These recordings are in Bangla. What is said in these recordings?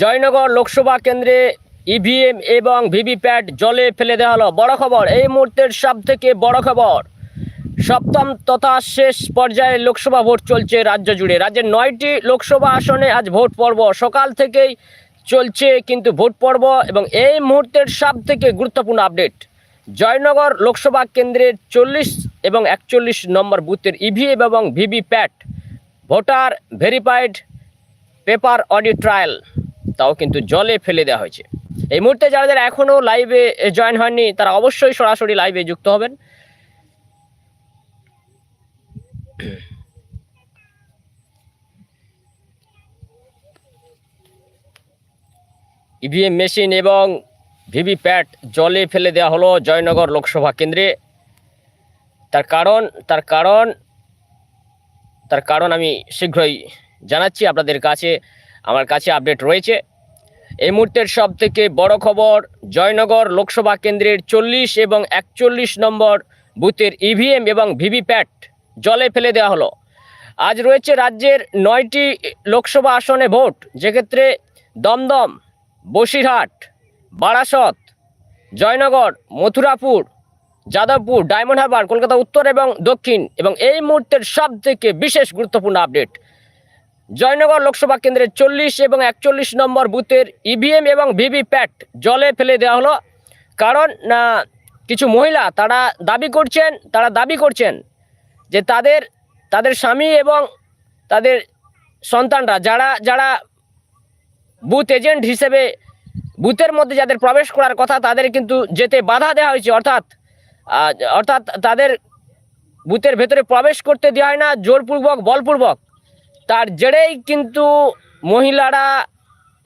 জয়নগর লোকসভা কেন্দ্রে ইভিএম এবং ভিভিপ্যাট জলে ফেলে দেওয়া হলো। বড় খবর, এই মুহূর্তের সব থেকে বড় খবর, সপ্তম তথা শেষ পর্যায়ে লোকসভা ভোট চলছে রাজ্য জুড়ে। রাজ্যের নয়টি লোকসভা আসনে আজ ভোট পর্ব। সকাল থেকেই চলছে কিন্তু ভোট পর্ব এবং এই মুহূর্তের সব থেকে গুরুত্বপূর্ণ আপডেট, জয়নগর লোকসভা কেন্দ্রের চল্লিশ এবং একচল্লিশ নম্বর বুথের ইভিএম এবং VVPAT voter verified paper audit trial. তাও কিন্তু জলে ফেলে দেওয়া হয়েছে। এই মুহূর্তে যারা যারা এখনও লাইভে জয়েন হয়নি তারা অবশ্যই সরাসরি লাইভে যুক্ত হবেন। ইভিএম মেশিন এবং ভিভিপ্যাট জলে ফেলে দেওয়া হলো জয়নগর লোকসভা কেন্দ্রে। তার কারণ তার কারণ তার কারণ আমি শীঘ্রই জানাচ্ছি। আপনাদের কাছে, আমার কাছে আপডেট রয়েছে। এই মুহূর্তের সব থেকে বড় খবর, জয়নগর লোকসভা কেন্দ্রের চল্লিশ এবং একচল্লিশ নম্বর বুথের ইভিএম এবং ভিভিপ্যাট জলে ফেলে দেওয়া হলো। আজ রয়েছে রাজ্যের নয়টি লোকসভা আসনে ভোট। যেক্ষেত্রে দমদম, বসিরহাট, বারাসত, জয়নগর, মথুরাপুর, যাদবপুর, ডায়মন্ড হারবার, কলকাতা উত্তর এবং দক্ষিণ এবং এই মুহূর্তের সব থেকে বিশেষ গুরুত্বপূর্ণ আপডেট। জয়নগর লোকসভা কেন্দ্রের চল্লিশ এবং একচল্লিশ নম্বর বুথের ইভিএম এবং ভিভিপ্যাট জলে ফেলে দেওয়া হলো। কারণ, না, কিছু মহিলা তারা দাবি করছেন, তারা দাবি করছেন যে তাদের তাদের স্বামী এবং তাদের সন্তানরা যারা যারা বুথ এজেন্ট হিসেবে বুথের মধ্যে যাদের প্রবেশ করার কথা তাদের কিন্তু যেতে বাধা দেওয়া হয়েছে। অর্থাৎ অর্থাৎ তাদের বুথের ভেতরে প্রবেশ করতে দেওয়া হয় না। জোরপূর্বক, বলপূর্বক। তার জেরেই কিন্তু মহিলারা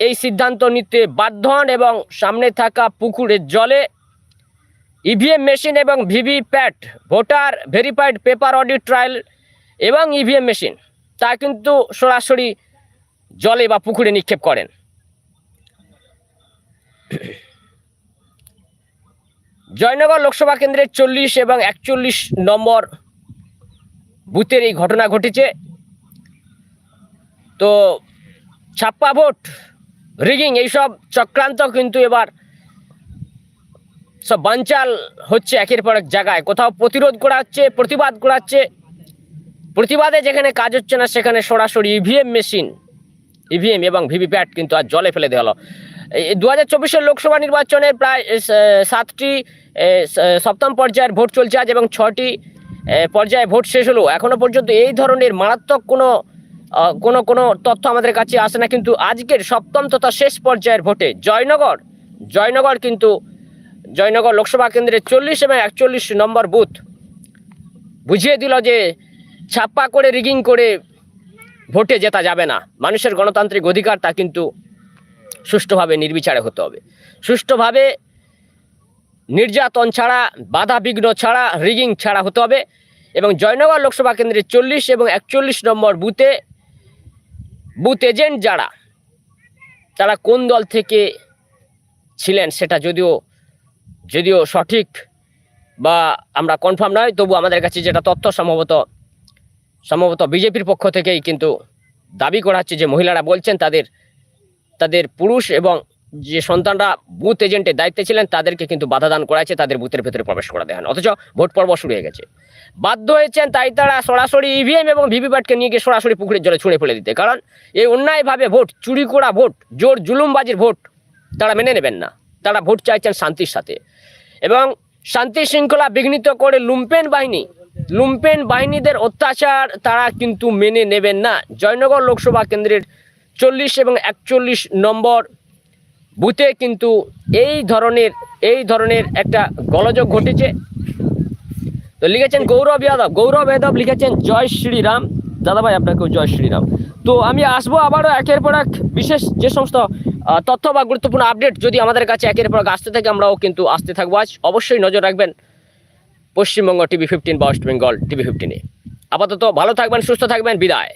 এই সিদ্ধান্ত নিতে বাধ্য হন এবং সামনে থাকা পুকুরের জলে ইভিএম মেশিন এবং VVPAT voter verified paper audit trial এবং ইভিএম মেশিন তা কিন্তু সরাসরি জলে বা পুকুরে নিক্ষেপ করেন। জয়নগর লোকসভা কেন্দ্রের চল্লিশ এবং একচল্লিশ নম্বর বুথের এই ঘটনা ঘটেছে। তো ছাপ্পা ভোট, রিগিং এইসব চক্রান্ত কিন্তু এবার সব বানচাল হচ্ছে একের পর এক জায়গায়। কোথাও প্রতিরোধ করা হচ্ছে প্রতিবাদ করা হচ্ছে প্রতিবাদে যেখানে কাজ হচ্ছে না সেখানে সরাসরি ইভিএম মেশিন ইভিএম এবং ভিভিপ্যাট কিন্তু আর জলে ফেলে দেওয়া হলো। দু হাজার চব্বিশের লোকসভা নির্বাচনের প্রায় সাতটি সপ্তম পর্যায়ের ভোট চলছে আজ এবং ছটি পর্যায়ে ভোট শেষ হলো। এখনও পর্যন্ত এই ধরনের মারাত্মক কোনো কোনো কোনো তথ্য আমাদের কাছে আসে না, কিন্তু আজকের সপ্তম তথা শেষ পর্যায়ের ভোটে জয়নগর জয়নগর কিন্তু জয়নগর লোকসভা কেন্দ্রের চল্লিশ এবং একচল্লিশ নম্বর বুথ। বুঝিয়ে দিল যে ছাপ্পা করে রিগিং করে ভোটে জেতা যাবে না। মানুষের গণতান্ত্রিক অধিকার তা কিন্তু সুষ্ঠুভাবে নির্বিচারে হতে হবে। সুষ্ঠুভাবে নির্যাতন ছাড়া, বাধা বিঘ্ন ছাড়া, রিগিং ছাড়া হতে হবে এবং জয়নগর লোকসভা কেন্দ্রে চল্লিশ এবং একচল্লিশ নম্বর বুথে বুথ এজেন্ট যারা, তারা কোন দল থেকে ছিলেন সেটা যদিও যদিও সঠিক বা আমরা কনফার্ম নয়, তবু আমাদের কাছে যেটা তথ্য সম্ভবত সম্ভবত বিজেপির পক্ষ থেকেই কিন্তু দাবি করা হচ্ছে যে মহিলারা বলছেন তাদের তাদের পুরুষ এবং যে সন্তানরা বুথ এজেন্টের দায়িত্বে ছিলেন, তাদেরকে কিন্তু বাধা দান করা তাদের বুথের ভেতরে প্রবেশ করা দেয় অথচ ভোট পর্ব শুরু হয়ে গেছে। বাধ্য হয়েছেন তাই তারা সরাসরি ইভিএম এবং ভিভিপ্যাটকে নিয়ে গিয়ে সরাসরি পুকুরের জলে ছুঁড়ে ফেলে দিতে। কারণ এই অন্যায়ভাবে ভোট, চুরি করা ভোট, জোর জুলুমবাজির ভোট তারা মেনে নেবেন না। তারা ভোট চাইছেন শান্তির সাথে। এবং শান্তি শৃঙ্খলা বিঘ্নিত করে লুম্পেন বাহিনী, লুম্পেন বাহিনীদের অত্যাচার তারা কিন্তু মেনে নেবেন না। জয়নগর লোকসভা কেন্দ্রের চল্লিশ এবং একচল্লিশ নম্বর বুথে কিন্তু এই ধরনের এই ধরনের একটা গলযোগ ঘটেছে। তো লিখেছেন গৌরব যাদব। গৌরব যাদব লিখেছেন, জয় শ্রীরাম। দাদাভাই, আপনাকেও জয় শ্রীরাম। তো আমি আসব আবারও একের পর এক বিশেষ যে সমস্ত তথ্য বা গুরুত্বপূর্ণ আপডেট যদি আমাদের কাছে একের পর এক আসতে থাকে, আমরাও কিন্তু আসতে থাকব। আজ অবশ্যই নজর রাখবেন পশ্চিমবঙ্গ টিভি ফিফটিন বা ওয়েস্ট বেঙ্গল টিভি ফিফটিনে। আপাতত ভালো থাকবেন, সুস্থ থাকবেন, বিদায়।